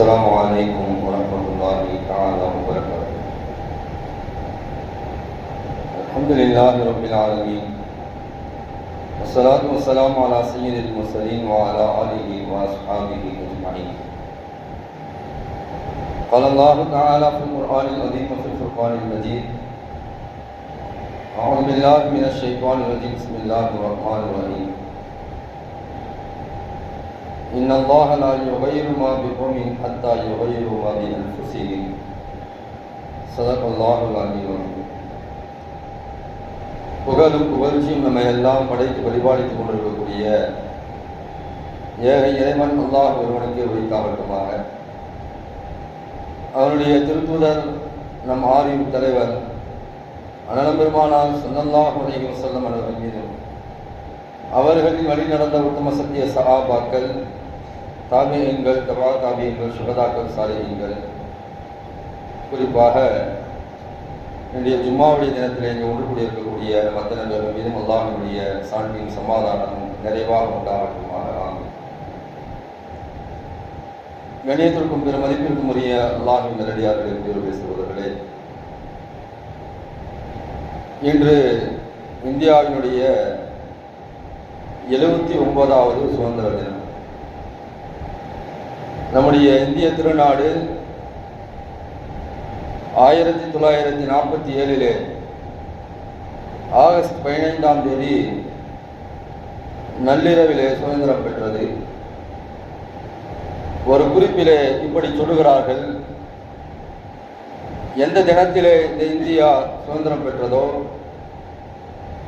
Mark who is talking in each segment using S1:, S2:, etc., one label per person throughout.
S1: السلام علیکم ورحمۃ اللہ تعالی وبرکاتہ الحمد للہ رب العالمین والصلاة والسلام على سید المرسلین وعلى آلہ واصحابہ اجمعین قال اللہ تعالی فی القرآن العظیم وفی الفرقان المجید اعوذ باللہ من الشیطان الرجیم بسم اللہ الرحمن الرحیم إن الله لا يغير ما بقوم حتى يغيروا ما بأنفسهم صدق الله العلي العظيم புகழும் புகழ்ச்சியும் நம்மை எல்லாம் படைத்து வழிபாடித்துக் கொண்டிருக்கக்கூடிய ஏக இறைவன் அல்லாஹ் ஒருவனுக்கு உரித்தாகட்டுமாக அவருடைய திருத்தூதர் நம் ஆரின் தலைவர் அனலம் பெருமானார் சல்லல்லாஹு அலைஹி வஸல்லம் அவர்கள் மீதும் அவர்களின் வழி நடந்த உத்தம சத்திய சகாபாக்கள் தாபியங்கள் தபா தாபியங்கள் சுகதாக்கள் சாரியங்கள் குறிப்பாக என்னுடைய ஜும்மாவுடைய தினத்தில் இங்கே ஒன்று கூடியிருக்கக்கூடிய மற்ற நண்பர்கள் மீதும் அல்லாஹினுடைய சான்றின் சமாதானமும் நிறைவாக உண்டாகட்டுமாக. ஆகும் கணியத்திற்கும் பெரும் மதிப்பிற்கும் உரிய அல்லாஹின் நேரடியார்கள் என்று பேசுபவர்களே இன்று இந்தியாவினுடைய எழுபத்தி ஒன்பதாவது சுதந்திர தினம். நம்முடைய இந்திய திருநாடு ஆயிரத்தி தொள்ளாயிரத்தி நாற்பத்தி ஏழிலே ஆகஸ்ட் பதினைந்தாம் தேதி நள்ளிரவிலே சுதந்திரம் பெற்றது. ஒரு குறிப்பிலே இப்படி சொல்லுகிறார்கள் எந்த தினத்திலே இந்த இந்தியா சுதந்திரம் பெற்றதோ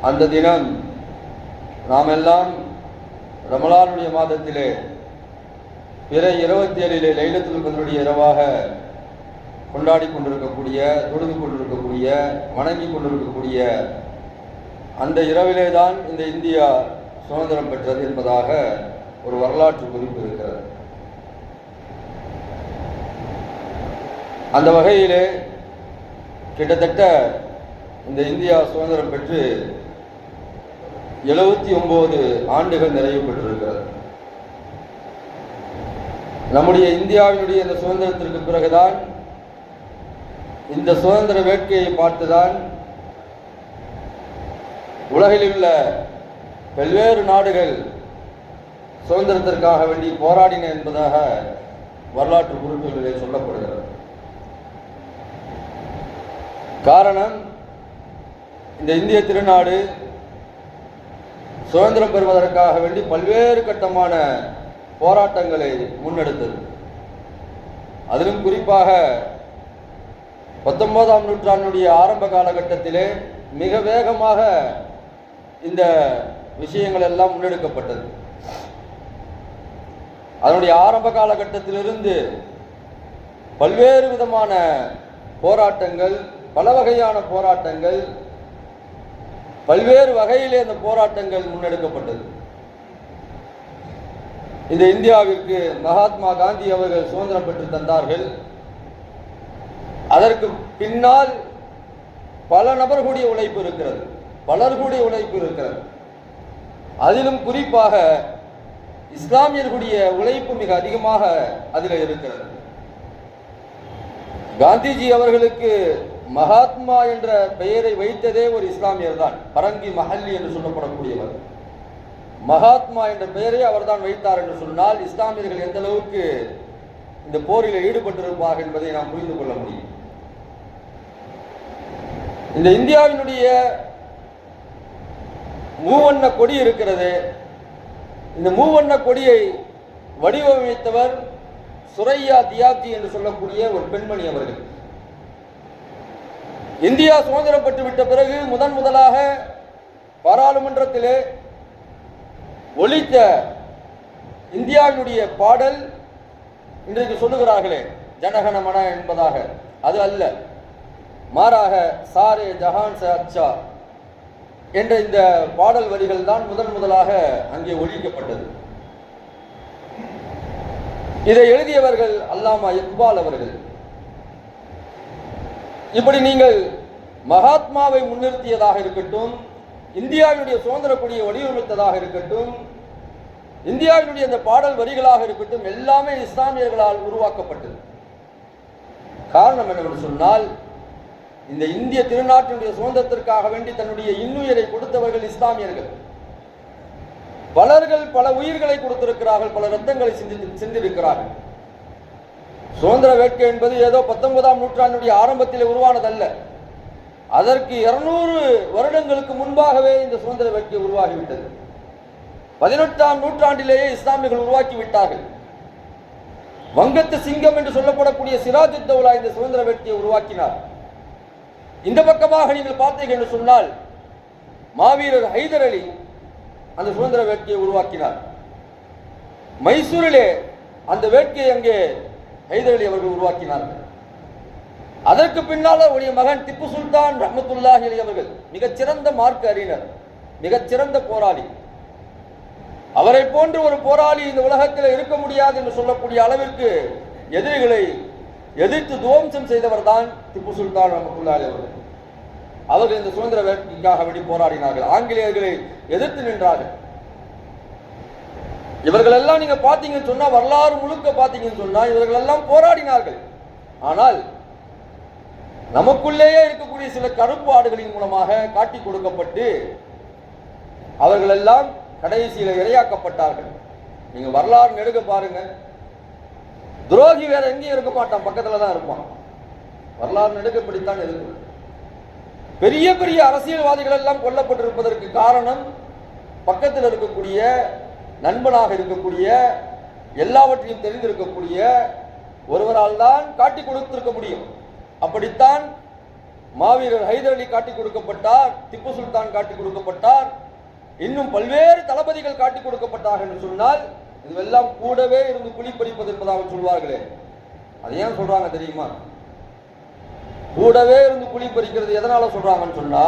S1: அந்த தினம் நாம் எல்லாம் ரமலானுடைய மாதத்திலே பிற இருபத்தி ஏழிலே லைலத்துல் கதருடைய இரவாக கொண்டாடி கொண்டிருக்கக்கூடிய தொழுது கொண்டிருக்கக்கூடிய வணங்கி கொண்டிருக்கக்கூடிய அந்த இரவிலே தான் இந்த இந்தியா சுதந்திரம் பெற்றது என்பதாக ஒரு வரலாற்று குறிப்பு இருக்கிறது. அந்த வகையிலே கிட்டத்தட்ட இந்த இந்தியா சுதந்திரம் பெற்று எழுபத்தி ஒன்பது ஆண்டுகள் நிறைவு பெற்றிருக்கிறது. நம்முடைய இந்தியாவினுடைய இந்த சுதந்திரத்திற்கு பிறகுதான் இந்த சுதந்திர வேட்கையை பார்த்துதான் உலகில் உள்ள பல்வேறு நாடுகள் சுதந்திரத்திற்காக வேண்டி போராடின என்பதாக வரலாற்று குறிப்புகளிலே சொல்லப்படுகிறது. காரணம் இந்த இந்திய திருநாடு சுதந்திரம் பெறுவதற்காக வேண்டி பல்வேறு கட்டமான போராட்டங்களை முன்னெடுத்தது. அதிலும் குறிப்பாக பத்தொன்பதாம் நூற்றாண்டுடைய ஆரம்ப காலகட்டத்திலே மிக வேகமாக இந்த விஷயங்கள் எல்லாம் முன்னெடுக்கப்பட்டது. அதனுடைய ஆரம்ப காலகட்டத்திலிருந்து பல்வேறு விதமான போராட்டங்கள் பல வகையான போராட்டங்கள் பல்வேறு வகையிலே அந்த போராட்டங்கள் முன்னெடுக்கப்பட்டது. இந்த இந்தியாவிற்கு மகாத்மா காந்தி அவர்கள் சுதந்திரம் பெற்று தந்தார்கள். அதற்கு பின்னால் பல நபர்களுடைய உழைப்பு இருக்கிறது. பலர்களுடைய உழைப்பு இருக்கிறது. அதிலும் குறிப்பாக இஸ்லாமியர்களுடைய உழைப்பு மிக அதிகமாக அதில் இருக்கிறது. காந்திஜி அவர்களுக்கு மகாத்மா என்ற பெயரை வைத்ததே ஒரு இஸ்லாமியர் தான். பரங்கி மஹல்லி என்று சொல்லப்படக்கூடியவர். மகாத்மா என்ற பெயரை அவர்தான் வைத்தார் என்று சொன்னால் இஸ்லாமியர்கள் எந்த அளவுக்கு இந்த போரில் ஈடுபட்டிருப்பார்கள் என்பதை நாம் புரிந்து கொள்ள முடியும். இந்த இந்தியாவினுடைய மூவண்ண கொடி இருக்கிறது. இந்த மூவண்ண கொடியை வடிவமைத்தவர் சுரையா தியாத்தி என்று சொல்லக்கூடிய ஒரு பெண்மணி அவர்கள். இந்தியா சுதந்திரம் பெற்றுவிட்ட பிறகு முதன் முதலாக பாராளுமன்றத்திலே ஒழித்த இந்தியாவினுடைய பாடல் இன்றைக்கு சொல்லுகிறார்களே ஜனகணமன என்பதாக. அது அல்ல. மாறாக சாரே ஜஹான் ச அச்சா என்ற இந்த பாடல் வரிகள் தான் முதன் முதலாக அங்கே ஒழிக்கப்பட்டது. இதை எழுதியவர்கள் அல்லாமா இக்பால் அவர்கள். இப்படி நீங்கள் மகாத்மாவை முன்னிறுத்தியதாக இருக்கட்டும் இந்தியாவினுடைய சுதந்திர கொடியை வடிவமைத்ததாக இருக்கட்டும் இந்தியாவினுடைய அந்த பாடல் வரிகளாக இருக்கட்டும் எல்லாமே இஸ்லாமியர்களால் உருவாக்கப்பட்டது. காரணம் என்னவென்று சொன்னால் இந்த இந்திய திருநாட்டினுடைய சுதந்திரத்திற்காக வேண்டி தன்னுடைய இன்னுயிரை கொடுத்தவர்கள் இஸ்லாமியர்கள். பலர்கள் பல உயிர்களை கொடுத்திருக்கிறார்கள் பல ரத்தங்களை சிந்தி சிந்திருக்கிறார்கள் சுதந்திர வேட்கை என்பது ஏதோ பத்தொன்பதாம் நூற்றாண்டுடைய ஆரம்பத்தில் உருவானதல்ல. அதற்கு இருநூறு வருடங்களுக்கு முன்பாகவே இந்த சுதந்திர வேட்கை உருவாகிவிட்டது. பதினெட்டாம் நூற்றாண்டிலேயே இஸ்லாமியர்கள் உருவாக்கி விட்டார்கள். வங்கத்து சிங்கம் என்று சொல்லப்படக்கூடிய சிராஜ் தௌலா இந்த சுதந்திர வேட்கையை உருவாக்கினார். இந்த பக்கமாக நீங்கள் பார்த்தீர்கள் என்று சொன்னால் மாவீரர் ஹைதர் அலி அந்த சுதந்திர வேட்கையை உருவாக்கினார். மைசூரிலே அந்த வேட்கையை அங்கே ஹைதர் அலி அவர்கள் உருவாக்கினார்கள். அதற்கு பின்னால் அவருடைய மகன் திப்பு சுல்தான் ரஹமத்துல்லாஹி அலி அவர்கள் மிகச்சிறந்த மார்க்க அறிஞர் மிகச்சிறந்த போராளி. அவரை போன்று ஒரு போராளி இந்த உலகத்தில் இருக்க முடியாது என்று சொல்லக்கூடிய அளவிற்கு எதிரிகளை எதிர்த்து துவம்சம் செய்தவர் தான் திப்பு சுல்தான் ரஹமத்துல்லாஹி அவர்கள். அவர்கள் இந்த சுதந்திர வேட்கைக்காக வேண்டி போராடினார்கள். ஆங்கிலேயர்களை எதிர்த்து நின்றார்கள். இவர்கள் எல்லாம் நீங்க பாத்தீங்கன்னு சொன்னா வரலாறு முழுக்க பாத்தீங்கன்னு சொன்னா இவர்கள் எல்லாம் போராடினார்கள். ஆனால் நமக்குள்ளேயே இருக்கக்கூடிய சில கருப்பு ஆடுகளின் மூலமாக காட்டி கொடுக்கப்பட்டு அவர்கள் எல்லாம் கடைசியில இரையாக்கப்பட்டார்கள். நீங்க வரலாறு நெடுக பாருங்க. துரோகி வேற எங்கேயும் இருக்க மாட்டான் பக்கத்துல தான் இருப்பான். வரலாறு நெடுக்கப்படித்தான் இருக்கும். பெரிய பெரிய அரசியல்வாதிகள் எல்லாம் கொல்லப்பட்டிருப்பதற்கு காரணம் பக்கத்தில் இருக்கக்கூடிய நண்பனாக இருக்கக்கூடிய எல்லாவற்றையும் தெரிந்திருக்கக்கூடிய ஒருவரால் தான் காட்டி கொடுத்திருக்க முடியும். அப்படித்தான் மாவீரர் ஹைதர் அலி காட்டி கொடுக்கப்பட்டார் திப்பு சுல்தான் காட்டி கொடுக்கப்பட்டார் இன்னும் பல்வேறு தளபதிகள் காட்டி கொடுக்கப்பட்டார்கள் என்று சொன்னால் இதுவெல்லாம் கூடவே இருந்து குளிப்பறிப்பது என்பதாக சொல்வார்களே. அதை ஏன் சொல்றாங்க தெரியுமா? கூடவே இருந்து குழி பறிக்கிறது எதனால சொல்றாங்கன்னு சொன்னா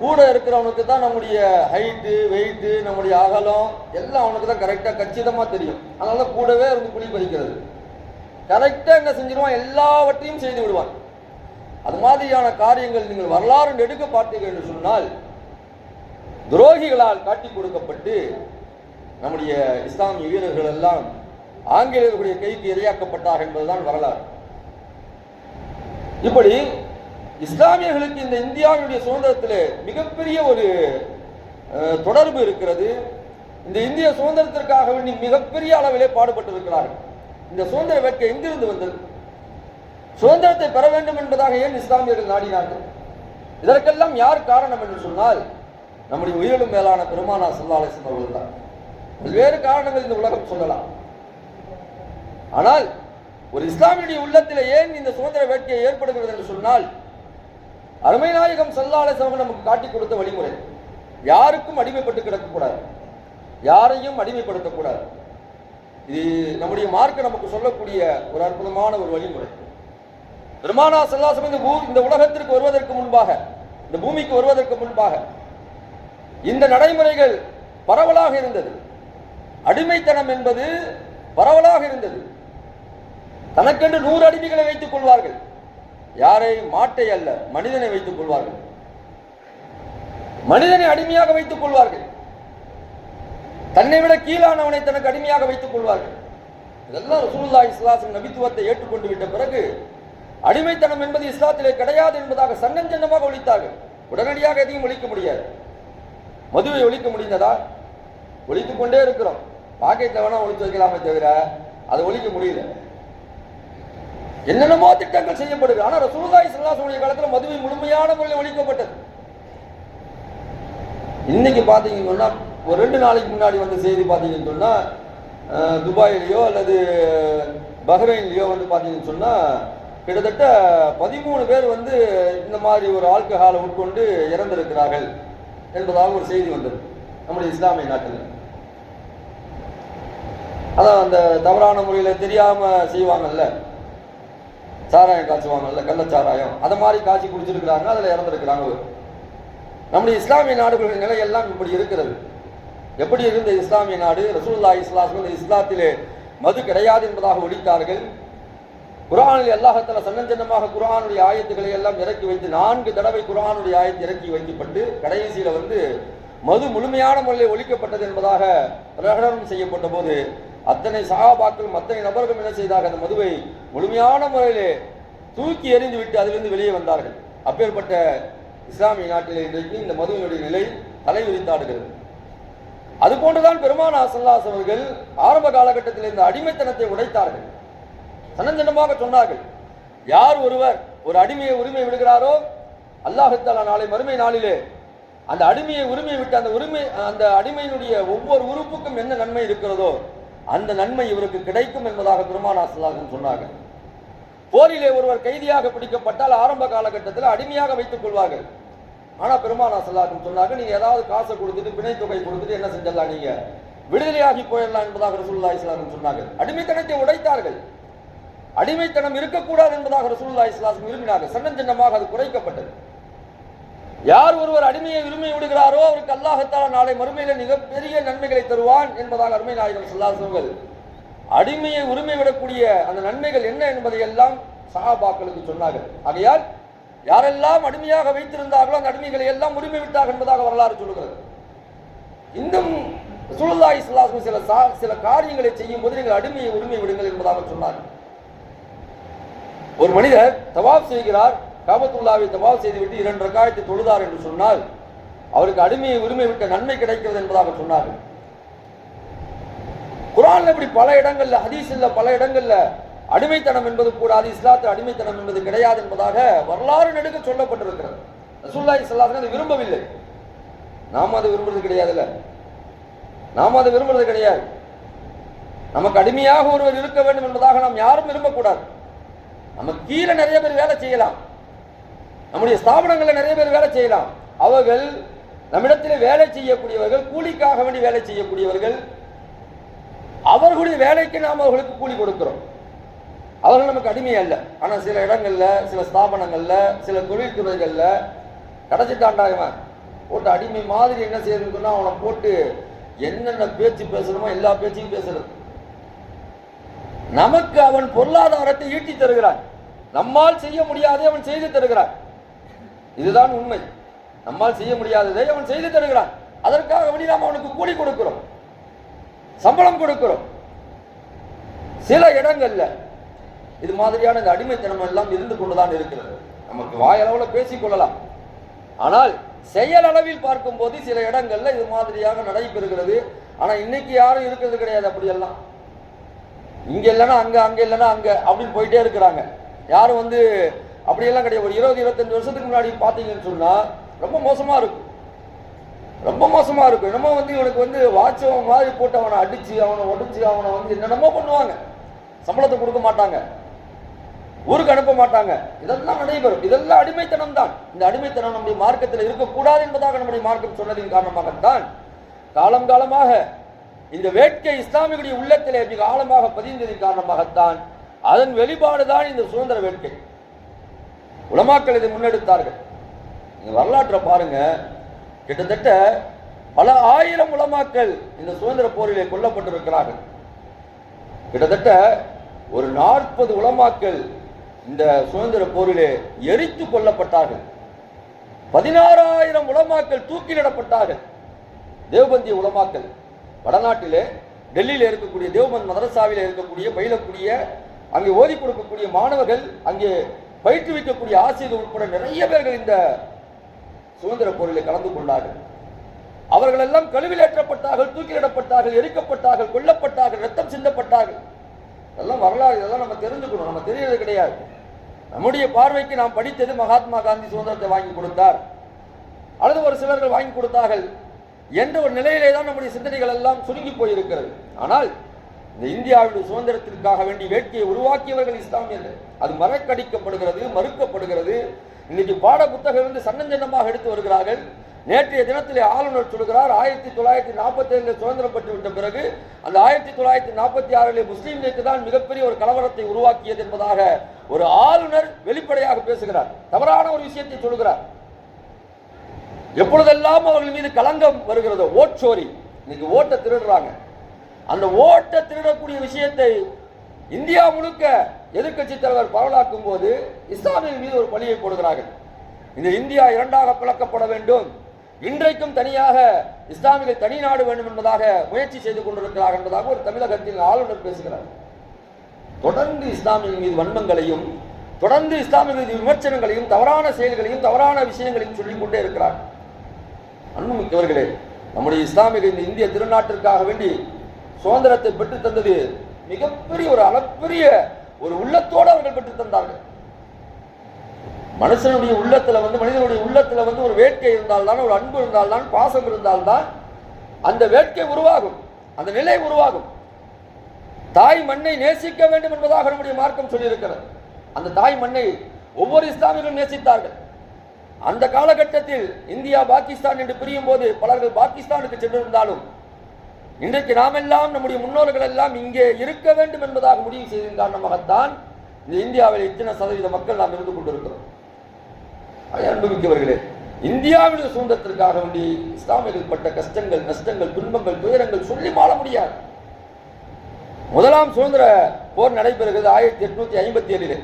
S1: கூட இருக்கிறவனுக்கு தான் நம்முடைய ஹைட்டு வெயிட்டு நம்முடைய அகலம் எல்லாம் அவனுக்கு தான் கரெக்டாக கச்சிதமாக தெரியும். அதனால தான் கூடவே இருந்து குழி பறிக்கிறது கரெக்டாக என்ன செஞ்சிருவான்? எல்லாவற்றையும் செய்து விடுவான். அது மாதிரியான காரியங்கள் நீங்கள் வரலாறு நெடுக்க பார்த்தீர்கள் என்று சொன்னால் துரோகிகளால் காட்டி கொடுக்கப்பட்டு நம்முடைய இஸ்லாமிய வீரர்கள் எல்லாம் ஆங்கிலேயர்களுடைய கைக்கு இரையாக்கப்பட்டார்கள் என்பதுதான் வரலாறு. இப்படி இஸ்லாமியர்களுக்கு இந்த இந்தியாவினுடைய சுதந்திரத்தில் மிகப்பெரிய ஒரு தொடர்பு இருக்கிறது. இந்த இந்திய சுதந்திரத்திற்காக வேண்டி மிகப்பெரிய அளவிலே பாடுபட்டிருக்கிறார்கள். இந்த சுதந்திர வேட்கை எங்கிருந்து வந்தது? சுதந்திரத்தை பெற வேண்டும் என்பதாக ஏன் இஸ்லாமியர்கள் நாடினார்கள்? இதற்கெல்லாம் யார் காரணம் என்று சொன்னால் நம்முடைய உயிரிலும் மேலான பெருமானா சல்லாலேசன் அவர்கள் தான். பல்வேறு காரணங்கள் இந்த உலகம் சொல்லலாம். ஆனால் ஒரு இஸ்லாமியுடைய உள்ளத்தில் ஏன் இந்த சுதந்திர வேட்கை ஏற்படுகிறது என்று சொன்னால் அருமைநாயகம் நாயகம் சல்லாலேசன் நமக்கு காட்டிக் கொடுத்த வழிமுறை. யாருக்கும் அடிமைப்பட்டு கிடக்கக்கூடாது. யாரையும் அடிமைப்படுத்தக்கூடாது. இது நம்முடைய மார்க்க நமக்கு சொல்லக்கூடிய ஒரு அற்புதமான ஒரு வழிமுறை. பெருமானா சல்லாசம் இந்த பூ- இந்த உலகத்திற்கு வருவதற்கு முன்பாக இந்த பூமிக்கு வருவதற்கு முன்பாக இந்த நடைமுறைகள் பரவலாக இருந்தது. அடிமைத்தனம் என்பது பரவலாக இருந்தது. தனக்கென்று நூறு அடிமைகளை வைத்துக் கொள்வார்கள். யாரையும் மாட்டை அல்ல மனிதனை வைத்துக் கொள்வார்கள். மனிதனை அடிமையாக வைத்துக் கொள்வார்கள். தன்னை விட கீழானவனை தனக்கு அடிமையாக வைத்துக் கொள்வார்கள். இதெல்லாம் ரசூலுல்லாஹி இஸ்லாசின் நபித்துவத்தை ஏற்றுக்கொண்டு விட்ட பிறகு அடிமைத்தனம் என்பது இஸ்லாத்திலே கிடையாது என்பதாக சன்னஞ்சன்னமாக ஒழித்தார்கள். உடனடியாக எதையும் ஒழிக்க முடியாது. மதுவை ஒழிக்க முடிந்ததா? ஒழித்துக் கொண்டே இருக்கிறோம். பாக்கெட்ல வேணா ஒழித்து வைக்கலாமே தவிர அதை ஒழிக்க முடியல. என்னென்னமோ திட்டங்கள் செய்யப்படுது. ஆனால் ரசூலுல்லாஹி ஸல்லல்லாஹு காலத்தில் மதுவை முழுமையான முறையில் ஒழிக்கப்பட்டது. இன்னைக்கு பாத்தீங்கன்னு சொன்னால் ஒரு ரெண்டு நாளைக்கு முன்னாடி வந்த செய்தி பார்த்தீங்கன்னு சொன்னால் துபாயிலேயோ அல்லது பஹ்ரைன்லேயோ வந்து பார்த்தீங்கன்னு சொன்னால் கிட்டத்தட்ட பதிமூணு பேர் வந்து இந்த மாதிரி ஒரு ஆல்கஹாலை உட்கொண்டு இறந்திருக்கிறார்கள் என்பதாக ஒரு செய்தி வந்தது. நம்முடைய இஸ்லாமிய நாட்டில். அதான் அந்த தவறான முறையில் தெரியாமல் செய்வாங்கல்ல. சாராயம் காய்ச்சுவாங்கல்ல கள்ளச்சாராயம். அதை மாதிரி காய்ச்சி குடிச்சிருக்கிறாங்க அதில் இறந்துருக்கிறாங்க நம்முடைய இஸ்லாமிய நாடுகளின் நிலை எல்லாம் இப்படி இருக்கிறது. எப்படி இருந்த இஸ்லாமிய நாடு? ரசூல்லா இஸ்லாம் இஸ்லாத்திலே மது கிடையாது என்பதாக ஒழித்தார்கள். குரானில் அல்லாஹத்தால சன்னஞ்சன்னமாக குர்ஆனுடைய ஆயத்துக்களை எல்லாம் இறக்கி வைத்து நான்கு தடவை குர்ஆனுடைய ஆயத்து இறக்கி வைக்கப்பட்டு கடைசியில் வந்து மது முழுமையான முறையில் ஒழிக்கப்பட்டது என்பதாக பிரகடனம் செய்யப்பட்ட போது அத்தனை சகாபாக்களும் அத்தனை நபர்களும் என்ன செய்தார்கள்? அந்த மதுவை முழுமையான முறையிலே தூக்கி எறிந்து விட்டு அதிலிருந்து வெளியே வந்தார்கள். அப்பேற்பட்ட இஸ்லாமிய நாட்டிலே இன்றைக்கு இந்த மதுவினுடைய நிலை தலைவிரித்தாடுகிறது அது போன்றுதான் பெருமான அசல்லாஸ் அவர்கள் ஆரம்ப காலகட்டத்தில் இந்த அடிமைத்தனத்தை உடைத்தார்கள். சனஞ்சனமாக சொன்னார்கள் யார் ஒருவர் ஒரு அடிமையை உரிமை விடுகிறாரோ அல்லாஹுத்தாலா நாளை மறுமை நாளிலே அந்த அடிமையை உரிமை விட்டு அந்த உரிமை அந்த அடிமையினுடைய ஒவ்வொரு உறுப்புக்கும் என்ன நன்மை இருக்கிறதோ அந்த நன்மை இவருக்கு கிடைக்கும் என்பதாக பெருமானா சல்லாஹன் சொன்னார்கள். போரிலே ஒருவர் கைதியாக பிடிக்கப்பட்டால் ஆரம்ப காலகட்டத்தில் அடிமையாக வைத்துக் கொள்வார்கள். ஆனா பெருமானா சொன்னாங்க நீங்க ஏதாவது காசை கொடுத்துட்டு பிணை தொகை கொடுத்துட்டு என்ன செஞ்சிடலாம் நீங்க? விடுதலையாகி போயிடலாம் என்பதாக ரசூலுல்லாஹி ஸல்லல்லாஹு சொன்னாங்க அடிமைத்தனத்தை உடைத்தார்கள். அடிமைத்தனம் இருக்கக்கூடாது என்பதாக ரசூலுல்லாஹி விரும்பினார்கள். சன்னம் சின்னமாக அது குறைக்கப்பட்டது. யார் ஒருவர் அடிமையை விரும்பி விடுகிறாரோ அவருக்கு அல்லாஹத்தால நாளை மறுமையில மிகப்பெரிய நன்மைகளை தருவான் என்பதாக அருமை நாயகம் சொல்லாசவர்கள் அடிமையை உரிமை விடக்கூடிய அந்த நன்மைகள் என்ன என்பதை எல்லாம் சகாபாக்களுக்கு சொன்னார்கள். ஆகையால் யாரெல்லாம் அடிமையாக வைத்திருந்தார்களோ அந்த அடிமைகளை எல்லாம் உரிமை விட்டார் என்பதாக வரலாறு சொல்லுகிறது. இன்னும் சுல்லாஹி இஸ்லாஸ்மி சில சில காரியங்களை செய்யும் போது நீங்கள் அடிமையை உரிமை விடுங்கள் என்பதாக சொன்னார் ஒரு மனிதர் தவாப் செய்கிறார் காபத்துள்ளாவை தபால் செய்துவிட்டு இரண்டு ரகாயத்தை தொழுதார் என்று சொன்னால் அவருக்கு அடிமையை உரிமை விட்ட நன்மை கிடைக்கிறது என்பதாக சொன்னார்கள். குரான்ல இப்படி பல இடங்கள்ல ஹதீஸ்ல பல இடங்கள்ல அடிமைத்தனம் என்பது கூடாது இஸ்லாத்தில் அடிமைத்தனம் என்பது கிடையாது என்பதாக வரலாறு நெடுக்க சொல்லப்பட்டிருக்கிறது. ரசூல்லா இஸ்லாத்துக்கு அது விரும்பவில்லை. நாம அதை விரும்புறது கிடையாதுல்ல. நாம அதை விரும்புறது கிடையாது. நமக்கு அடிமையாக ஒருவர் இருக்க வேண்டும் என்பதாக நாம் யாரும் விரும்பக்கூடாது. நம்ம கீழே நிறைய பேர் வேலை செய்யலாம். நம்முடைய ஸ்தாபனங்களில் நிறைய பேர் வேலை செய்யலாம். அவர்கள் நம்மிடத்தில் வேலை செய்யக்கூடியவர்கள் கூலிக்காக வேண்டி வேலை செய்யக்கூடியவர்கள் அவர்களுடைய வேலைக்கு நாம் அவர்களுக்கு கூலி கொடுக்கிறோம். அவர்கள் நமக்கு அடிமை அல்ல. ஆனால் சில இடங்களில் சில ஸ்தாபனங்களில் சில தொழில்துறைகளில் கிடைச்சிட்டாண்டா இவன் போட்டு அடிமை மாதிரி என்ன செய்யறதுன்னா அவனை போட்டு என்னென்ன பேச்சு பேசணுமோ எல்லா பேச்சையும் பேசுறது நமக்கு அவன் பொருளாதாரத்தை ஈட்டி தருகிறான். நம்மால் செய்ய முடியாதே அவன் செய்து தருகிறான். இதுதான் உண்மை. நம்மால் செய்ய முடியாததை அவன் செய்து தருகிறான். அதற்காக வழி நாம் அவனுக்கு கூலி கொடுக்கிறோம். சம்பளம் கொடுக்கிறோம். சில இடங்கள்ல இது மாதிரியான இந்த அடிமைத்தனம் எல்லாம் இருந்து கொண்டுதான் இருக்கிறது. நமக்கு வாயளவில் பேசிக்கொள்ளலாம் ஆனால் செயல் அளவில் பார்க்கும்போது சில இடங்கள்ல இது மாதிரியாக நடைபெறுகிறது. ஆனால் இன்னைக்கு யாரும் இருக்கிறது கிடையாது அப்படியெல்லாம். இங்க இல்லைன்னா அங்க அங்க இல்லைன்னா அங்க அப்படின்னு போயிட்டே இருக்கிறாங்க. யாரும் வந்து அப்படியெல்லாம் கிடையாது. ஒரு இருபது இருபத்தஞ்சு வருஷத்துக்கு முன்னாடி பார்த்தீங்கன்னு சொன்னால் ரொம்ப மோசமாக இருக்கும். ரொம்ப மோசமாக இருக்கும். என்னமோ வந்து இவனுக்கு வந்து வாட்சவன் மாதிரி போட்டு அவனை அடித்து அவனை உடச்சி அவனை வந்து என்னென்னமோ பண்ணுவாங்க. சம்பளத்தை கொடுக்க மாட்டாங்க. ஊருக்கு அனுப்ப மாட்டாங்க. இதெல்லாம் நடைபெறும். இதெல்லாம் அடிமைத்தனம் தான் இந்த அடிமைத்தனம் நம்முடைய மார்க்கத்தில் இருக்கக்கூடாது என்பதாக நம்முடைய மார்க்கம் சொன்னதின் காரணமாகத்தான் காலம் காலமாக இந்த வேட்கை இஸ்லாமியுடைய உள்ளத்திலே மிக ஆழமாக பதிந்ததின் காரணமாகத்தான் அதன் வெளிப்பாடு தான் இந்த சுதந்திர வேட்கை. உலமாக்கள் இதை முன்னெடுத்தார்கள். நீங்கள் வரலாற்றை பாருங்க. கிட்டத்தட்ட பல ஆயிரம் உலமாக்கள் இந்த சுதந்திர போரிலே கொல்லப்பட்டிருக்கிறார்கள். கிட்டத்தட்ட ஒரு நாற்பது உலமாக்கள் இந்த சுதந்திர போரிலே எரித்து கொல்லப்பட்டார்கள். பதினாறாயிரம் உலமாக்கள் தூக்கிலிடப்பட்டார்கள் தேவபந்திய உலமாக்கள் வடநாட்டிலே டெல்லியில் இருக்கக்கூடிய தேவபந்த் மதரசாவில் இருக்கக்கூடிய பயிலக்கூடிய அங்கே ஓதி கொடுக்கக்கூடிய மாணவர்கள் அங்கே பயிற்றுவிக்கக்கூடிய ஆசிரியர்கள் உட்பட நிறைய பேர்கள் இந்த சுதந்திர போரிலே கலந்து கொண்டார்கள். அவர்கள் எல்லாம் கழுவிலேற்றப்பட்டார்கள் தூக்கிலிடப்பட்டார்கள் எரிக்கப்பட்டார்கள் கொல்லப்பட்டார்கள் ரத்தம் சிந்தப்பட்டார்கள். இதெல்லாம் வரலாறு இதெல்லாம் நம்ம தெரிஞ்சுக்கணும். நம்ம தெரியறது கிடையாது. நம்முடைய பார்வைக்கு நாம் படித்தது மகாத்மா காந்தி சுதந்திரத்தை வாங்கி கொடுத்தார். அல்லது ஒரு சிலர்கள் வாங்கி கொடுத்தார்கள். என்ற ஒரு நிலையிலே தான் நம்முடைய சிந்தனைகள் எல்லாம் சுருங்கி போயிருக்கிறது. ஆனால் இந்த இந்தியாவுடைய சுதந்திரத்திற்காக வேண்டி வேட்கையை உருவாக்கியவர்கள் இஸ்லாமியர்கள் அது மறக்கடிக்கப்படுகிறது மறுக்கப்படுகிறது. இன்னைக்கு பாட புத்தகம் வந்து சன்னஞ்சன்னமாக எடுத்து வருகிறார்கள். நேற்றைய தினத்திலே ஆளுநர் சொல்கிறார் ஆயிரத்தி தொள்ளாயிரத்தி நாற்பத்தி ஐந்து சுதந்திரம் பெற்று விட்ட பிறகு அந்த ஆயிரத்தி தொள்ளாயிரத்தி நாற்பத்தி ஆறிலே முஸ்லீம் தான் மிகப்பெரிய ஒரு கலவரத்தை உருவாக்கியது என்பதாக ஒரு ஆளுநர் வெளிப்படையாக பேசுகிறார். தவறான ஒரு விஷயத்தை சொல்கிறார். எப்பொழுதெல்லாம் அவர்கள் மீது களங்கம் வருகிறதோ ஓட்சோரி இன்னைக்கு ஓட்டை திருடுறாங்க. அந்த ஓட்டை திருடக்கூடிய விஷயத்தை இந்தியா முழுக்க எதிர்க்கட்சி தலைவர் பரவலாக்கும் போது இஸ்லாமிய மீது ஒரு பழியை போடுகிறார்கள். இந்த இந்தியா இரண்டாக பிளக்கப்பட வேண்டும். இன்றைக்கும் தனியாக இஸ்லாமியர்கள் தனி நாடு வேண்டும் என்பதாக முயற்சி செய்து கொண்டிருக்கிறார் என்பதாக ஒரு தமிழகத்தின் ஆளுநர் பேசுகிறார். தொடர்ந்து இஸ்லாமியர்கள் மீது வன்மங்களையும் தொடர்ந்து இஸ்லாமியர்கள் மீது விமர்சனங்களையும் தவறான செயல்களையும் தவறான விஷயங்களையும் சொல்லிக் கொண்டே இருக்கிறார். அன்புமிக்கவர்களே நம்முடைய இஸ்லாமியர்கள் இந்த இந்திய திருநாட்டிற்காக வேண்டி சுதந்திரத்தை பெற்று தந்தது மிகப்பெரிய ஒரு அளப்பெரிய ஒரு உள்ளத்தோடு அவர்கள் பெற்று தந்தார்கள் மனுஷனுடைய உள்ளத்துல வந்து மனிதனுடைய உள்ளத்துல வந்து ஒரு வேட்கை இருந்தால்தான் ஒரு அன்பு இருந்தால்தான் பாசம் இருந்தால்தான் அந்த வேட்கை உருவாகும் அந்த நிலை உருவாகும். தாய் மண்ணை நேசிக்க வேண்டும் என்பதாக நம்முடைய மார்க்கம் சொல்லியிருக்கிறது. அந்த தாய் மண்ணை ஒவ்வொரு இஸ்லாமியர்களும் நேசித்தார்கள். அந்த காலகட்டத்தில் இந்தியா பாகிஸ்தான் என்று பிரியும் போது பலர்கள் பாகிஸ்தானுக்கு சென்றிருந்தாலும் இன்றைக்கு நாம் எல்லாம் நம்முடைய முன்னோர்கள் எல்லாம் இங்கே இருக்க வேண்டும் என்பதாக முடிவு செய்ததன் காரணமாகத்தான் இந்த இந்தியாவில் இத்தனை சதவீத மக்கள் நாம் இருந்து கொண்டிருக்கிறோம். அதை அனுபவிக்கவர்களே இந்தியாவின் சுதந்திரத்திற்காக வேண்டி இஸ்லாமியர்கள் பட்ட கஷ்டங்கள் நஷ்டங்கள் துன்பங்கள் துயரங்கள் சொல்லி மாள முடியாது. முதலாம் சுதந்திர போர் நடைபெறுகிறது ஆயிரத்தி எட்நூத்தி ஐம்பத்தி ஏழிலே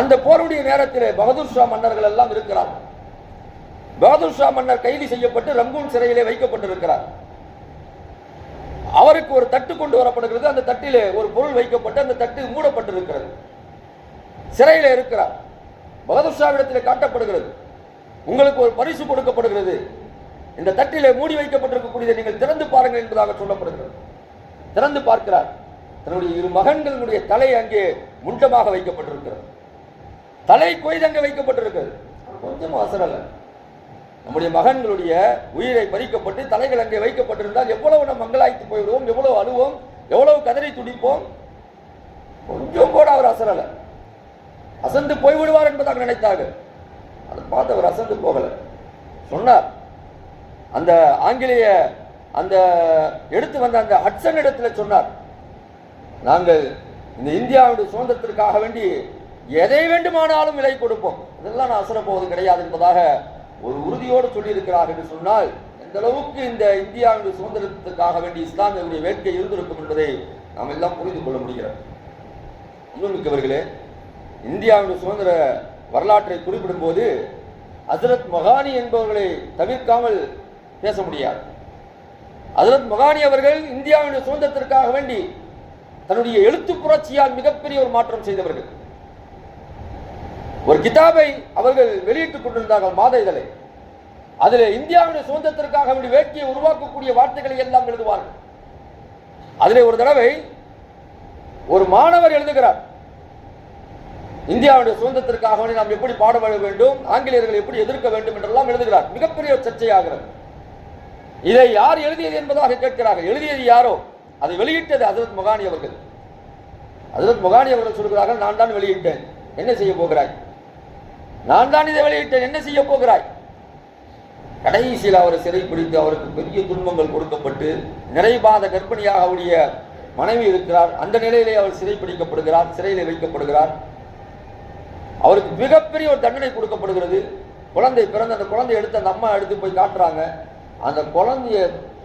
S1: அந்த போருடைய நேரத்தில் பகதூர் ஷா மன்னர்கள் எல்லாம் இருக்கிறார்கள். பகதூர் ஷா மன்னர் கைது செய்யப்பட்டு ரங்கூன் சிறையிலே வைக்கப்பட்டிருக்கிறார். அவருக்கு ஒரு தட்டு கொண்டு வரப்படுகிறது. அந்த தட்டிலே ஒரு பொருள் வைக்கப்பட்டு அந்த தட்டு மூடப்பட்டிருக்கிறது. சிறையில் இருக்கிறார். பகதூர்ஷாவிடத்தில் காட்டப்படுகிறது. உங்களுக்கு ஒரு பரிசு கொடுக்கப்படுகிறது. இந்த தட்டிலே மூடி வைக்கப்பட்டிருக்கக்கூடியதை நீங்கள் திறந்து பாருங்கள் என்பதாக சொல்லப்படுகிறது. திறந்து பார்க்கிறார். தன்னுடைய இரு மகன்களுடைய தலை அங்கே முண்டமாக வைக்கப்பட்டிருக்கிறது. தலை கொய்தங்க வைக்கப்பட்டிருக்கிறது. கொஞ்சம் அசரல நம்முடைய மகன்களுடைய உயிரை பறிக்கப்பட்டு தலைகள் அங்கே வைக்கப்பட்டிருந்தால் எவ்வளவு நம்ம மங்களாய்த்து போய்விடுவோம் எவ்வளவு அழுவோம் எவ்வளவு கதறி துடிப்போம்? கொஞ்சம் கூட அவர் அசரல. அசந்து போய்விடுவார் என்பதாக நினைத்தாங்க அதை பார்த்து அவர் அசந்து போகல. சொன்னார் அந்த ஆங்கிலேய அந்த எடுத்து வந்த அந்த ஹட்சன் இடத்துல சொன்னார் நாங்கள் இந்த இந்தியாவுடைய சுதந்திரத்திற்காக வேண்டி எதை வேண்டுமானாலும் விலை கொடுப்போம். இதெல்லாம் நான் அசரப்போவது கிடையாது என்பதாக ஒரு உறுதியோடு சொல்லியிருக்கிறார் என்று சொன்னால் எந்த அளவுக்கு இந்த இந்தியாவின் சுதந்திரத்துக்காக வேண்டி இஸ்லாமியருடைய வேட்கை இருந்திருக்கும் என்பதை நாம் எல்லாம் புரிந்து கொள்ள முடிகிறது. இன்னும் மிக்கவர்களே இந்தியாவின் சுதந்திர வரலாற்றை குறிப்பிடும் போது அசரத் மகானி என்பவர்களை தவிர்க்காமல் பேச முடியாது. அசரத் மகானி அவர்கள் இந்தியாவின் சுதந்திரத்திற்காக வேண்டி தன்னுடைய எழுத்து புரட்சியால் மிகப்பெரிய ஒரு மாற்றம் செய்தவர்கள். ஒரு கிதாபை அவர்கள் வெளியிட்டுக் கொண்டிருந்தார்கள் மாத இதழை. அதில் இந்தியாவுடைய சுதந்திரத்திற்காக வேண்டி வேட்கையை உருவாக்கக்கூடிய வார்த்தைகளை எல்லாம் எழுதுவார்கள். அதில் ஒரு தடவை ஒரு மாணவர் எழுதுகிறார் இந்தியாவுடைய சுதந்திரத்திற்காக வேண்டி நாம் எப்படி பாடுபட வேண்டும் ஆங்கிலேயர்களை எப்படி எதிர்க்க வேண்டும் என்றெல்லாம் எழுதுகிறார். மிகப்பெரிய சர்ச்சையாகிறது. இதை யார் எழுதியது என்பதாக கேட்கிறார்கள். எழுதியது யாரோ? அதை வெளியிட்டது அசரத் மொகானி அவர்கள். அசரத் மொகானி அவர்கள் சொல்கிறார்கள் நான் தான் வெளியிட்டேன். என்ன செய்ய போகிறாய்? நான் தான் இதை வெளியிட்டேன். என்ன செய்ய போகிறாய்? கடைசியில் அவரை சிறைப்பிடித்து அவருக்கு பெரிய துன்பங்கள் கொடுக்கப்பட்டு நிறைவாத கர்ப்பிணியாக அவருடைய மனைவி இருக்கிறார். அந்த நிலையிலே அவர் சிறைப்பிடிக்கப்படுகிறார் சிறையில் வைக்கப்படுகிறார். அவருக்கு மிகப்பெரிய ஒரு தண்டனை கொடுக்கப்படுகிறது. குழந்தை பிறந்த அந்த குழந்தைய எடுத்து அந்த அம்மா எடுத்து போய் காட்டுறாங்க. அந்த குழந்தைய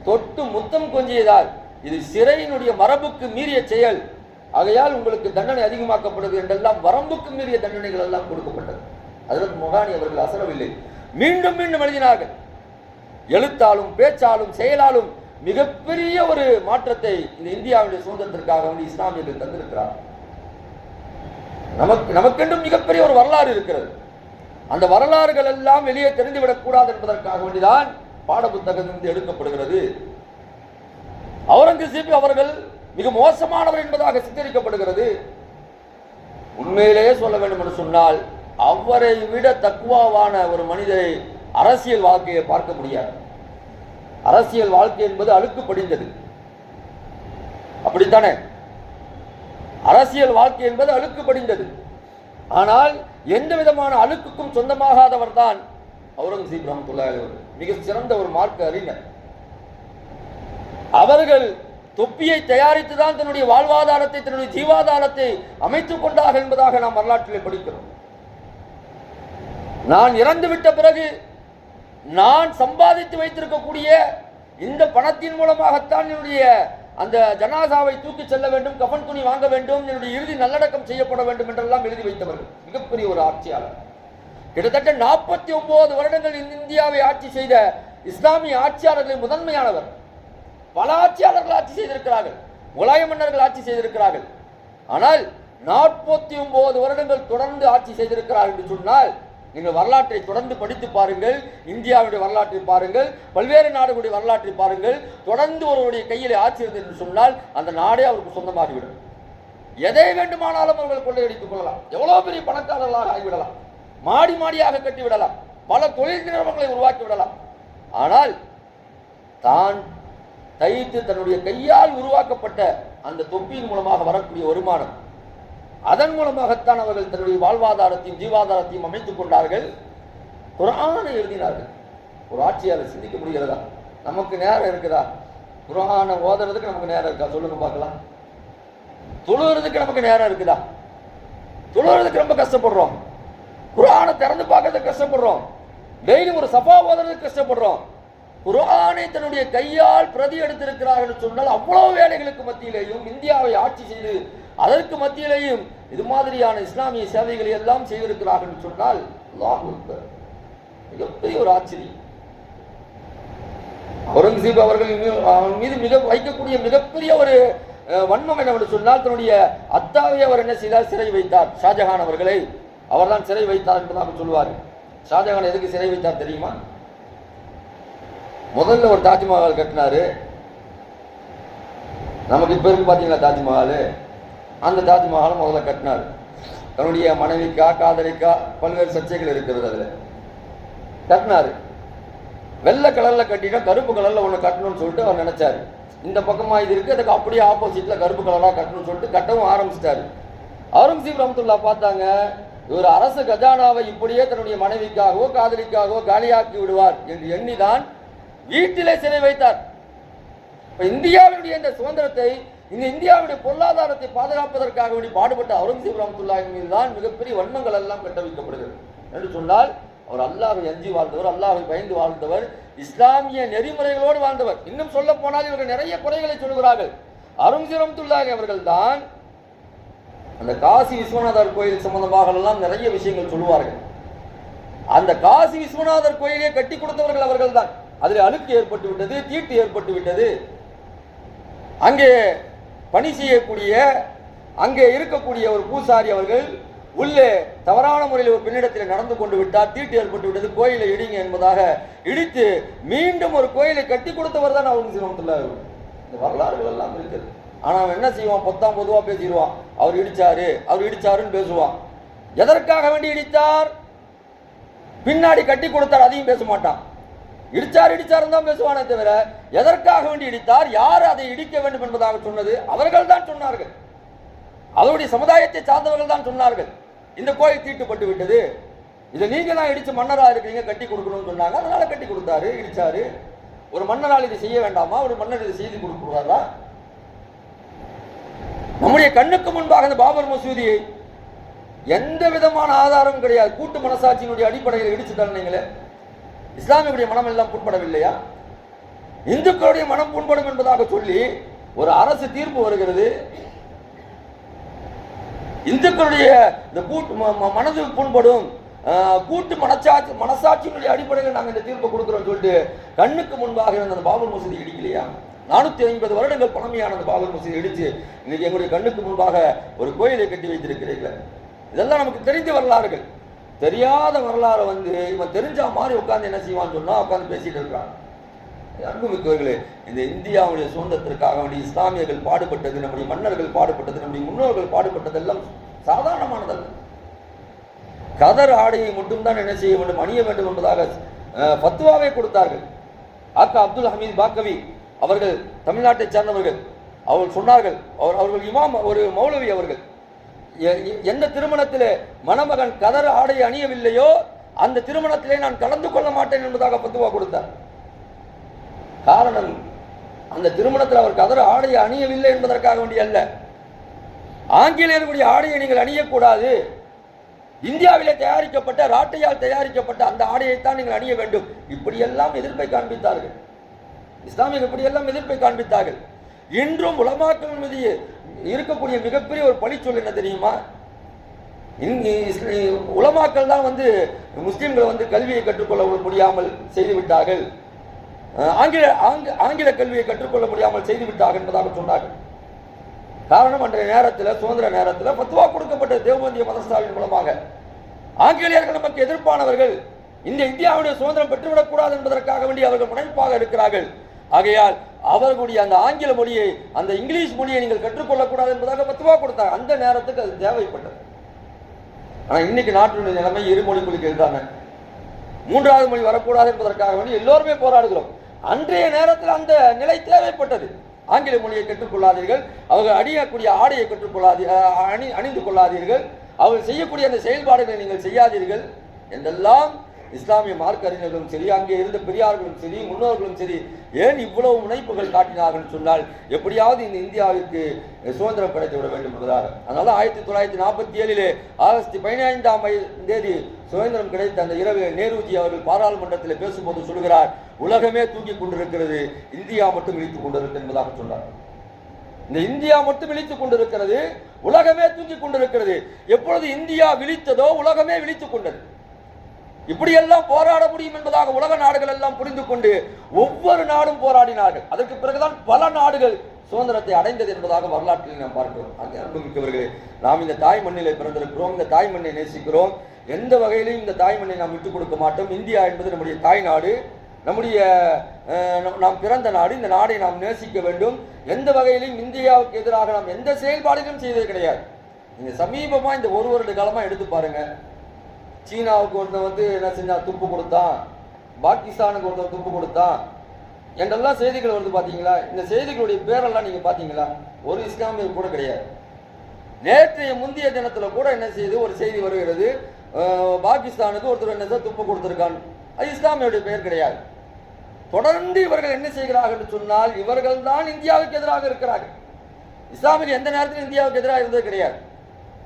S1: தொட்டு முத்தம் கொஞ்சியதால் இது சிறையினுடைய மரபுக்கு மீறிய செயல். ஆகையால் உங்களுக்கு தண்டனை அதிகமாக்கப்படுது என்றெல்லாம் வரம்புக்கு மீறிய தண்டனைகள் எல்லாம் கொடுக்கப்பட்டது. அதற்கு முகாணி அவர்கள் அசரவில்லை. மீண்டும் மீண்டும் எழுதினார்கள். எழுத்தாலும் பேச்சாலும் செயலாலும் மிகப்பெரிய ஒரு மாற்றத்தை இந்த இந்தியாவுடைய சுதந்திரத்திற்காக வந்து இஸ்லாமியர்கள் தந்திருக்கிறார் நமக்கு நமக்கென்றும் மிகப்பெரிய ஒரு வரலாறு இருக்கிறது. அந்த வரலாறுகள் எல்லாம் வெளியே தெரிந்துவிடக் கூடாது என்பதற்காக வேண்டிதான் பாடப்புத்தகத்திலிருந்து எடுக்கப்படுகிறது. அவுரங்கசீப் அவர்கள் மிக மோசமானவர் என்பதாக சித்தரிக்கப்படுகிறது. உண்மையிலேயே சொல்ல வேண்டும் என்று சொன்னால் அவரை விட தக்குவாவான ஒரு மனிதரை அரசியல் வாழ்க்கையை பார்க்க முடியாது. அரசியல் வாழ்க்கை என்பது அழுக்கு படிந்தது. அப்படித்தானே? அரசியல் வாழ்க்கை என்பது அழுக்கு படிந்தது. ஆனால் எந்த விதமான அழுக்குக்கும் சொந்தமாகாதவர் தான் அவுரங்கசீப் ரஹமத்துல்லாஹி மிக சிறந்த ஒரு மார்க்க அறிஞர். அவர்கள் தொப்பியை தயாரித்து தான் தன்னுடைய வாழ்வாதாரத்தை தன்னுடைய ஜீவாதாரத்தை அமைத்துக் கொண்டார்கள் என்பதாக நாம் வரலாற்றிலே படிக்கிறோம். நான் இறந்து விட்ட பிறகு நான் சம்பாதித்து வைத்திருக்கக்கூடிய இந்த பணத்தின் மூலமாகத்தான் என்னுடைய அந்த ஜனாசாவை தூக்கி செல்ல வேண்டும் கஃன் துணி வாங்க வேண்டும் என்னுடைய இறுதி நல்லடக்கம் செய்யப்பட வேண்டும் என்றெல்லாம் எழுதி வைத்தவர்கள் மிகப்பெரிய ஒரு ஆட்சியாளர்.
S2: கிட்டத்தட்ட நாற்பத்தி ஒன்பது வருடங்கள் இந்த இந்தியாவை ஆட்சி செய்த இஸ்லாமிய ஆட்சியாளர்களில் முதன்மையானவர். பல ஆட்சியாளர்கள் ஆட்சி செய்திருக்கிறார்கள் முலாய மன்னர்கள் ஆட்சி செய்திருக்கிறார்கள். ஆனால் நாற்பத்தி ஒன்பது வருடங்கள் தொடர்ந்து ஆட்சி செய்திருக்கிறார்கள் என்று சொன்னால் நீங்கள் வரலாற்றை தொடர்ந்து படித்து பாருங்கள் இந்தியாவுடைய வரலாற்றை பாருங்கள் பல்வேறு நாடுகளுடைய வரலாற்றை பாருங்கள் தொடர்ந்து ஒருவருடைய கையில் ஆட்சி இருந்தது என்று சொன்னால் அந்த நாடே அவருக்கு சொந்தமாகிவிடும். எதை வேண்டுமானாலும் அவர்கள் கொள்ளையடித்துக் கொள்ளலாம். எவ்வளவு பெரிய பணக்காரர்களாக ஆகிவிடலாம். மாடி மாடியாக கட்டிவிடலாம். பல தொழில் நிறுவனங்களை உருவாக்கி விடலாம் ஆனால் தான் தைத்து தன்னுடைய கையால் உருவாக்கப்பட்ட அந்த தொப்பியின் மூலமாக வரக்கூடிய வருமானம் அதன் மூலமாகத்தான் அவர்கள் தன்னுடைய வாழ்வாதாரத்தையும் ஜீவாதாரத்தையும் அமைத்துக் கொண்டார்கள். குரானை எழுதினார்கள். ஒரு ஆட்சியாளர் சிந்திக்க முடிகிறதா? நமக்கு நேரம் இருக்குதா? குரானை ஓதுறதுக்கு நமக்கு நேரம் இருக்கா? சொல்லுங்க பார்க்கலாம். தொழுகிறதுக்கு நமக்கு நேரம் இருக்குதா? தொழுகிறதுக்கு ரொம்ப கஷ்டப்படுறோம். குரானை திறந்து பார்க்கறதுக்கு கஷ்டப்படுறோம். டெய்லி ஒரு சபா ஓதுறதுக்கு கஷ்டப்படுறோம். குரானை தன்னுடைய கையால் பிரதி எடுத்திருக்கிறார்கள் சொன்னால் அவ்வளவு வேலைகளுக்கு மத்தியிலேயும் இந்தியாவை ஆட்சி செய்து அதற்கு மத்தியிலேயும் இது மாதிரியான இஸ்லாமிய சேவைகளை எல்லாம் செய்திருக்கிறார்கள் என்று சொன்னால் மிகப்பெரிய ஒரு ஆச்சரியம். அவுரங்கசீப் அவர்கள் அவன் மீது மிக வைக்கக்கூடிய மிகப்பெரிய ஒரு வன்மம் என்னவென்று சொன்னால் தன்னுடைய அத்தாவை அவர் என்ன செய்தார்? சிறை வைத்தார். ஷாஜஹான் அவர்களை அவர்தான் சிறை வைத்தார் என்பதாக சொல்லுவார். ஷாஜஹான் எதுக்கு சிறை வைத்தார் தெரியுமா? முதல்ல ஒரு தாஜ்மஹால் கட்டினாரு. நமக்கு இப்ப இருக்கு பாத்தீங்களா தாஜ்மஹால்? அந்த தாஜ்மஹாலை முதல்ல கட்டினார். தன்னுடைய மனைவிக்கா காதலிக்கா பல்வேறு சர்ச்சைகள் இருக்கிறது அதில். கட்டினார். வெள்ளை கலரில் கட்டிட்டா கருப்பு கலரில் ஒன்று கட்டணும்னு சொல்லிட்டு அவர் நினச்சார். இந்த பக்கமாக இது இருக்குது அதுக்கு அப்படியே ஆப்போசிட்டில் கருப்பு கலராக கட்டணும்னு சொல்லிட்டு கட்டவும் ஆரம்பிச்சிட்டாரு. அவுரங்கசீப் ரமத்துல்லா பார்த்தாங்க இவர் அரசு கஜானாவை இப்படியே தன்னுடைய மனைவிக்காகவோ காதலிக்காகவோ காலியாக்கி விடுவார் என்று எண்ணிதான் வீட்டிலே சிறை வைத்தார். இப்போ இந்தியாவினுடைய இந்த சுதந்திரத்தை இந்த இந்தியாவுடைய பொருளாதாரத்தை பாதுகாப்பதற்காக வேண்டி பாடுபட்ட அவுரங்கசீப் ரஹமத்துல்லாஹி மீது தான் மிகப்பெரிய வன்மங்கள் எல்லாம் கட்டவிக்கப்படுகிறது என்று சொன்னால் அவர் அல்லாஹை அஞ்சி வாழ்ந்தவர் அல்லாஹை பயந்து வாழ்ந்தவர் இஸ்லாமிய நெறிமுறைகளோடு வாழ்ந்தவர். இன்னும் சொல்ல போனால் இவர்கள் நிறைய குறைகளை சொல்கிறார்கள். அருங்கசீப் ரஹமத்துல்லாஹி அவர்கள் தான் அந்த காசி விஸ்வநாதர் கோயில் சம்பந்தமாக எல்லாம் நிறைய விஷயங்கள் சொல்லுவார்கள். அந்த காசி விஸ்வநாதர் கோயிலே கட்டி கொடுத்தவர்கள் அவர்கள் தான் அதில் அழுக்கு ஏற்பட்டு விட்டது தீட்டு ஏற்பட்டு விட்டது அங்கே பணி செய்யக்கூடிய அங்கே இருக்கக்கூடிய ஒரு பூசாரி அவர்கள் உள்ளே தவறான முறையில் ஒரு பெண்ணிடத்தில் நடந்து கொண்டு விட்டார். தீட்டு ஏற்பட்டு விட்டது. கோயிலை இடிங்க என்பதாக இடித்து மீண்டும் ஒரு கோயிலை கட்டி கொடுத்தவர் தான் அவங்க சிரமத்தில் இந்த வரலாறுகள் எல்லாம் இருக்குது. ஆனால் அவன் என்ன செய்வான்? பொத்தாம் பொதுவாக பேசிடுவான். அவர் இடிச்சாரு அவர் இடிச்சாருன்னு பேசுவான். எதற்காக வேண்டி இடித்தார்? பின்னாடி கட்டி கொடுத்தார் அதையும் பேச மாட்டான். இடிச்சார் இடிச்சார் தான் பேசுவானே தவிர எதற்காக வேண்டி இடித்தார் யார் அதை இடிக்க வேண்டும் என்பதாக சொன்னது அவர்கள் தான் சொன்னார்கள். அவருடைய சமுதாயத்தை சார்ந்தவர்கள் தான் சொன்னார்கள். இந்த கோயில் தீட்டுப்பட்டு விட்டது. இதை நீங்க தான் இடிச்சு மன்னரா இருக்கீங்க கட்டி கொடுக்கணும்னு சொன்னாங்க. அதனால கட்டி கொடுத்தாரு இடிச்சாரு. ஒரு மன்னரால் இதை செய்ய வேண்டாமா? ஒரு மன்னர் இதை செய்து கொடுக்கிறாரா? நம்முடைய கண்ணுக்கு முன்பாக அந்த பாபர் மசூதியை எந்த விதமான ஆதாரமும் கிடையாது. கூட்டு மனசாட்சியினுடைய அடிப்படையில் இடிச்சு தள்ளினீங்களே இஸ்லாமியுடைய மனம் எல்லாம் புண்படவில்லையா? இந்துக்களுடைய மனம் புண்படும் என்பதாக சொல்லி ஒரு அரசு தீர்ப்பு வருகிறது. இந்துக்களுடைய இந்த கூட்டு ம- மனது புண்படும் ஆஹ், கூட்டு மனசாட்சி மனசாட்சியினுடைய அடிப்படையில் நாங்கள் இந்த தீர்ப்பை கொடுக்குறோம் சொல்லிட்டு கண்ணுக்கு முன்பாக இருந்த அந்த பாபர் மசூதி இடிக்கலையா? நானூத்தி ஐம்பது வருடங்கள் பழமையான அந்த பாபர் மசூதி இடிச்சு இன்னைக்கு எங்களுடைய கண்ணுக்கு முன்பாக ஒரு கோயிலை கட்டி வைத்திருக்கிறீர்கள். இதெல்லாம் நமக்கு தெரிஞ்ச வரலாறுகள். தெரியாத வரலாறை வந்து இவன் தெரிஞ்ச மாதிரி உட்காந்து என்ன செய்வான்னு சொன்னா உட்காந்து பேசிட்டு இருக்கிறான் அன்புமிக்கவர்களே இந்த இந்தியாவுடைய சுதந்திரத்திற்காக வேண்டிய இஸ்லாமியர்கள் பாடுபட்டது நம்முடைய மன்னர்கள் பாடுபட்டது நம்முடைய முன்னோர்கள் பாடுபட்டது எல்லாம் சாதாரணமானதல்ல. கதர் ஆடையை மட்டும்தான் என்ன செய்ய வேண்டும் அணிய வேண்டும் என்பதாக அஹ், கொடுத்தார்கள். அக்கா அப்துல் ஹமீத் பாக்கவி அவர்கள் தமிழ்நாட்டை சார்ந்தவர்கள். அவர்கள் சொன்னார்கள் அவர் அவர்கள் இமாம் ஒரு மௌலவி அவர்கள். எந்த திருமணத்திலே மணமகன் கதர் ஆடை அணியவில்லையோ அந்த திருமணத்திலே நான் கலந்து கொள்ள மாட்டேன் என்பதாக பத்துவா கொடுத்தார். காரணம் அந்த திருமணத்தில் அவர் கதர் ஆடையை அணியவில்லை என்பதற்காக வேண்டிய அல்ல. ஆங்கிலேயர்களுடைய ஆடையை நீங்கள் அணியக்கூடாது. இந்தியாவிலே தயாரிக்கப்பட்ட ராட்டையால் தயாரிக்கப்பட்ட அந்த ஆடையைத்தான் நீங்கள் அணிய வேண்டும். இப்படியெல்லாம் எதிர்ப்பை காண்பித்தார்கள். இஸ்லாமியர்கள் இப்படியெல்லாம் எதிர்ப்பை காண்பித்தார்கள். இன்றும் உலமாக்கள் மீது இருக்கக்கூடிய மிகப்பெரிய ஒரு பழிச்சொல் என்ன தெரியுமா? இங்கு உலமாக்கள் தான் வந்து முஸ்லீம்களை வந்து கல்வியை கற்றுக்கொள்ள முடியாமல் செய்துவிட்டார்கள் ஆங்கில ஆங்க- ஆங்கில கல்வியை கற்றுக்கொள்ள முடியாமல் செய்துவிட்டார்கள் என்பதாக சொன்னார்கள். காரணம் அன்றைய நேரத்தில் சுதந்திர நேரத்தில் பத்துவா கொடுக்கப்பட்ட தேவபந்திய மதரசாவின் மூலமாக. ஆங்கிலேயர்கள் நமக்கு எதிர்ப்பானவர்கள் இந்த இந்தியாவுடைய சுதந்திரம் பெற்றுவிடக் கூடாது என்பதற்காக வேண்டி அவர்கள் முனைப்பாக இருக்கிறார்கள். ஆகையால் அவர்களுடைய அந்த ஆங்கில மொழியை அந்த இங்கிலீஷ் மொழியை நீங்கள் கற்றுக்கொள்ளக்கூடாது என்பதாக பத்துவா கொடுத்தாங்க அந்த நேரத்துக்கு அது தேவைப்பட்டது. ஆனால் இன்னைக்கு நாட்டினுடைய நிலைமை இருமொழி மொழிக்கு இருக்காங்க மூன்றாவது மொழி வரக்கூடாது என்பதற்காக வேண்டி எல்லோருமே போராடுகிறோம். அன்றைய நேரத்தில் அந்த நிலை தேவைப்பட்டது. ஆங்கில மொழியை கற்றுக்கொள்ளாதீர்கள். அவர்கள் அணியக்கூடிய ஆடையை கற்றுக்கொள்ளாதீ அணி அணிந்து கொள்ளாதீர்கள். அவர்கள் செய்யக்கூடிய அந்த செயல்பாடுகளை நீங்கள் செய்யாதீர்கள். என்றெல்லாம் இஸ்லாமிய மார்க்க அறிஞர்களும் சரி அங்கே இருந்த பெரியார்களும் சரி முன்னோர்களும் சரி ஏன் இவ்வளவு முனைப்புகள் காட்டினார்கள் சொன்னால் எப்படியாவது இந்த இந்தியாவிற்கு சுதந்திரம் கிடைத்து விட வேண்டும் என்பதாக. அதனால ஆயிரத்தி தொள்ளாயிரத்தி நாற்பத்தி ஏழிலே ஆகஸ்ட் பதினைந்தாம் தேதி சுதந்திரம் கிடைத்த அந்த இரவு நேருஜி அவர்கள் பாராளுமன்றத்தில் பேசும்போது சொல்கிறார் உலகமே தூங்கிக் கொண்டிருக்கிறது இந்தியா மட்டும் இழித்துக் கொண்டிருக்கிறது என்பதாக சொன்னார். இந்த இந்தியா மட்டும் விழித்துக் கொண்டிருக்கிறது உலகமே தூங்கிக் கொண்டிருக்கிறது. எப்பொழுது இந்தியா விழித்ததோ உலகமே விழித்துக் கொண்டது. இப்படியெல்லாம் போராட முடியும் என்பதாக உலக நாடுகள் எல்லாம் புரிந்து கொண்டு ஒவ்வொரு நாடும் போராடினார்கள். அதற்கு பிறகுதான் பல நாடுகள் சுதந்திரத்தை அடைந்தது என்பதாக வரலாற்றில் நாம் பார்க்கிறோம். அங்கே அன்புமிக்கவர்களே நாம் இந்த தாய் மண்ணிலே பிறந்திருக்கிறோம். இந்த தாய் மண்ணை நேசிக்கிறோம். எந்த வகையிலும் இந்த தாய் மண்ணை நாம் விட்டுக் கொடுக்க மாட்டோம். இந்தியா என்பது நம்முடைய தாய் நாடு. நம்முடைய நம்- நாம் பிறந்த நாடு. இந்த நாடை நாம் நேசிக்க வேண்டும். எந்த வகையிலும் இந்தியாவுக்கு எதிராக நாம் எந்த செயல்பாடுகளும் செய்தது கிடையாது. நீங்கள் சமீபமாக இந்த ஒரு வருட காலமாக எடுத்து பாருங்கள் சீனாவுக்கு ஒருத்தன் வந்து என்ன செஞ்சான் துப்பு கொடுத்தான். பாகிஸ்தானுக்கு ஒருத்தன் துப்பு கொடுத்தான். என்றெல்லாம் செய்திகள் வருது பார்த்தீங்களா இந்த செய்திகளுடைய பேரெல்லாம் நீங்கள் பார்த்தீங்களா ஒரு இஸ்லாமியர் கூட கிடையாது. நேற்றைய முந்தைய தினத்தில் கூட என்ன செய்து ஒரு செய்தி வருகிறது. பாகிஸ்தானுக்கு ஒருத்தர் என்ன சார் துப்பு கொடுத்துருக்கான். அது இஸ்லாமியருடைய பெயர் கிடையாது. தொடர்ந்து இவர்கள் என்ன செய்கிறார்கள் என்று சொன்னால் இவர்கள் தான் இந்தியாவுக்கு எதிராக இருக்கிறார்கள். இஸ்லாமியர் எந்த நேரத்திலும் இந்தியாவுக்கு எதிராக இருந்தது கிடையாது.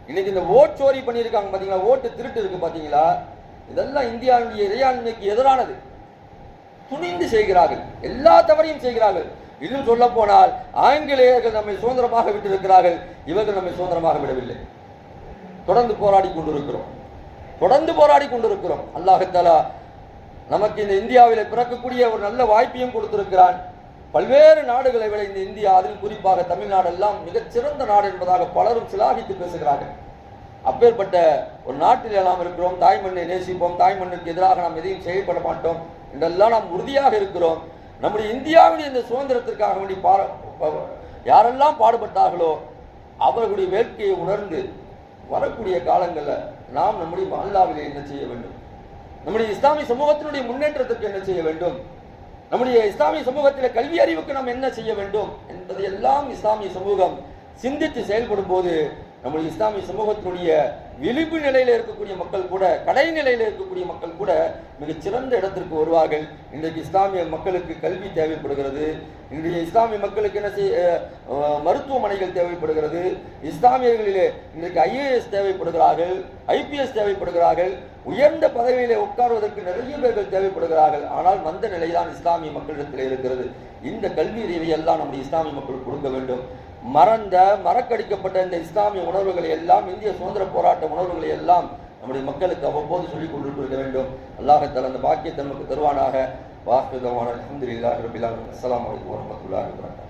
S2: இன்னைக்கு இந்த ஓட் சோரி பண்ணியிருக்காங்க பார்த்தீங்களா ஓட்டு திருட்டு இருக்கு பார்த்தீங்களா இதெல்லாம் இந்தியாவுடைய இறையாண்மைக்கு எதிரானது. துணிந்து செய்கிறார்கள். எல்லா தவறையும் செய்கிறார்கள். இன்னும் சொல்ல போனால் ஆங்கிலேயர்கள் நம்மை சுதந்திரமாக விட்டிருக்கிறார்கள். இவர்கள் நம்மை சுதந்திரமாக விடவில்லை. தொடர்ந்து போராடி கொண்டிருக்கிறோம். தொடர்ந்து போராடி கொண்டிருக்கிறோம். அல்லாஹத்தாலா நமக்கு இந்த இந்தியாவில் பிறக்கக்கூடிய ஒரு நல்ல வாய்ப்பையும் கொடுத்திருக்கிறான். பல்வேறு நாடுகளை விளைந்த இந்தியா அதில் குறிப்பாக தமிழ்நாடெல்லாம் மிகச்சிறந்த மிகச் சிறந்த நாடு என்பதாக பலரும் சிலாகித்து பேசுகிறார்கள். அப்பேற்பட்ட ஒரு நாட்டில் நாம் இருக்கிறோம் தாய்மண்ணை நேசிப்போம் தாய்மண்ணுக்கு எதிராக நாம் எதையும் செயல்பட மாட்டோம் என்றெல்லாம் நாம் உறுதியாக இருக்கிறோம். நம்முடைய இந்தியாவின் இந்த சுதந்திரத்திற்காக வேண்டி பார யாரெல்லாம் பாடுபட்டார்களோ அவர்களுடைய வேட்கையை உணர்ந்து வரக்கூடிய காலங்களில் நாம் நம்முடைய மஹல்லாவிலே என்ன செய்ய வேண்டும்? நம்முடைய இஸ்லாமிய சமூகத்தினுடைய முன்னேற்றத்திற்கு என்ன செய்ய வேண்டும்? நம்முடைய இஸ்லாமிய சமூகத்தில் கல்வி அறிவுக்கு நாம் என்ன செய்ய வேண்டும் என்பதையெல்லாம் இஸ்லாமிய சமூகம் சிந்தித்து செயல்படும் போது நம்முடைய இஸ்லாமிய சமூகத்தினுடைய விழிப்பு நிலையில இருக்கக்கூடிய மக்கள் கூட கடை நிலையில் இருக்கக்கூடிய மக்கள் கூட மிகச்சிறந்த இடத்திற்கு வருவார்கள். இன்றைக்கு இஸ்லாமிய மக்களுக்கு கல்வி தேவைப்படுகிறது. இன்றைய இஸ்லாமிய மக்களுக்கு என்ன செய்ய மருத்துவமனைகள் தேவைப்படுகிறது. இஸ்லாமியர்களிலே இன்றைக்கு ஐஏஎஸ் தேவைப்படுகிறார்கள் ஐபிஎஸ் தேவைப்படுகிறார்கள் உயர்ந்த பதவியிலே உட்கார்வதற்கு நிறைய பேர்கள் தேவைப்படுகிறார்கள். ஆனால் மந்த நிலைதான் இஸ்லாமிய மக்களிடத்தில் இருக்கிறது. இந்த கல்வி அறிவை எல்லாம் நம்முடைய இஸ்லாமிய மக்கள் கொடுக்க வேண்டும். மறந்த மறக்கடிக்கப்பட்ட இந்த இஸ்லாமிய உணர்வுகளை எல்லாம் இந்திய சுதந்திர போராட்ட உணர்வுகளை எல்லாம் நம்முடைய மக்களுக்கு அவ்வப்போது சொல்லிக் கொண்டிருக்க வேண்டும். அல்லாஹத்தால் அந்த பாக்கியத்தை நமக்கு தருவானாக. வாக்குதமான அலமதுல்லாஹி ரபில் அஸ்ஸலாமு அலைக்கும்